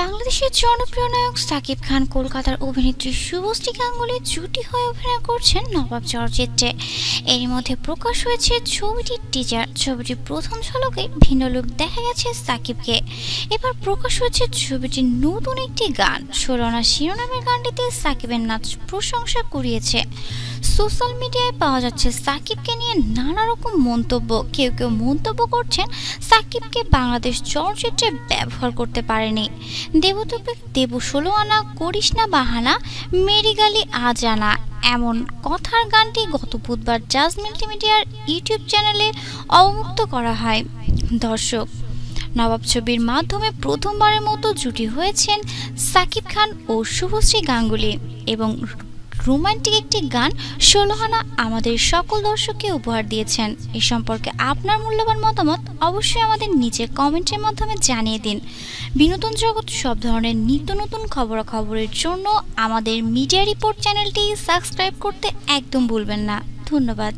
বাংলাদেশের জনপ্রিয় নায়ক সাকিব খান কলকাতার অভিনেত্রী শুভশ্রী গাঙ্গুলি জুটি হয়ে অভিনয় করছেন নবাব চলচ্চিত্রে। এর মধ্যে প্রকাশ হয়েছে ছবিটির টিজার ছবিটির প্রথম ঝলকে ভিন্ন লুক দেখা গেছে সাকিবকে। এবার প্রকাশ হয়েছে ছবিটির নতুন একটি গান। ষোলনা শিরোনামের গানটিতে সাকিবের নাচ প্রশংসা কুড়িয়েছে। সোশ্যাল মিডিয়ায় পাওয়া যাচ্ছে সাকিবকে নিয়ে নানা রকম মন্তব্য। কেউ কেউ মন্তব্য করছেন সাকিবকে বাংলাদেশ চলচ্চিত্রে ব্যবহার করতে পারেনি। দেবতবে দেব ষোলো আনা করিস না বাহানা, মেরি গালি আজ আনা। এমন কথার গানটি গত বুধবার জাজ মাল্টিমিডিয়ার ইউটিউব চ্যানেলে অবমুক্ত করা হয়। দর্শক, নবাব ছবির মাধ্যমে প্রথমবারের মতো জুটি হয়েছেন সাকিব খান ও শুভশ্রী গাঙ্গুলি এবং রোমান্টিক একটি গান ষোলোহানা আমাদের সকল দর্শককে উপহার দিয়েছেন। এ সম্পর্কে আপনার মূল্যবান মতামত অবশ্যই আমাদের নিচে কমেন্টের মাধ্যমে জানিয়ে দিন। বিনোদন জগৎ সব ধরনের নিত্য নতুন খবরাখবরের জন্য আমাদের মিডিয়া রিপোর্ট চ্যানেলটি সাবস্ক্রাইব করতে একদম ভুলবেন না। ধন্যবাদ।